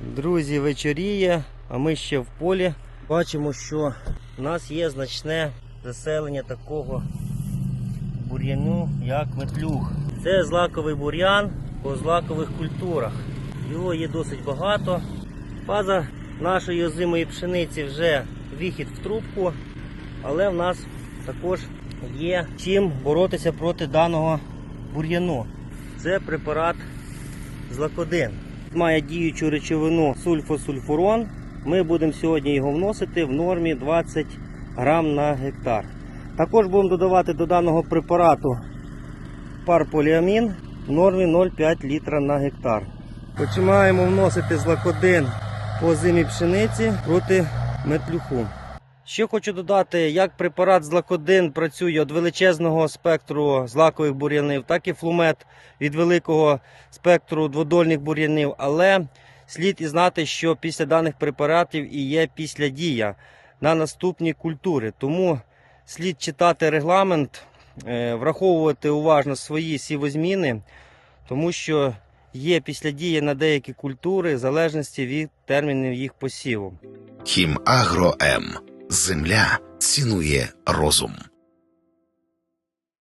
Друзі, вечоріє, а ми ще в полі. Бачимо, що в нас є значне заселення такого бур'яну, як метлюг. Це злаковий бур'ян по злакових культурах. Його є досить багато. Фаза нашої озимої пшениці вже вихід в трубку, але в нас також є чим боротися проти даного бур'яну. Це препарат злакодин. Має діючу речовину сульфосульфурон. Ми будемо сьогодні його вносити в нормі 20 грам на гектар. Також будемо додавати до даного препарату парполіамін в нормі 0,5 літра на гектар. Починаємо вносити злакодин по зимі пшениці проти метлюху. Ще хочу додати, як препарат злакодин працює від величезного спектру злакових бур'янів, так і флумет від великого спектру дводольних бур'янів. Але слід і знати, що після даних препаратів і є післядія на наступні культури. Тому слід читати регламент, е, враховувати уважно свої сівозміни, тому що є післядія на деякі культури в залежності від термінів їх посіву. Хімагро М. Земля цінує розум.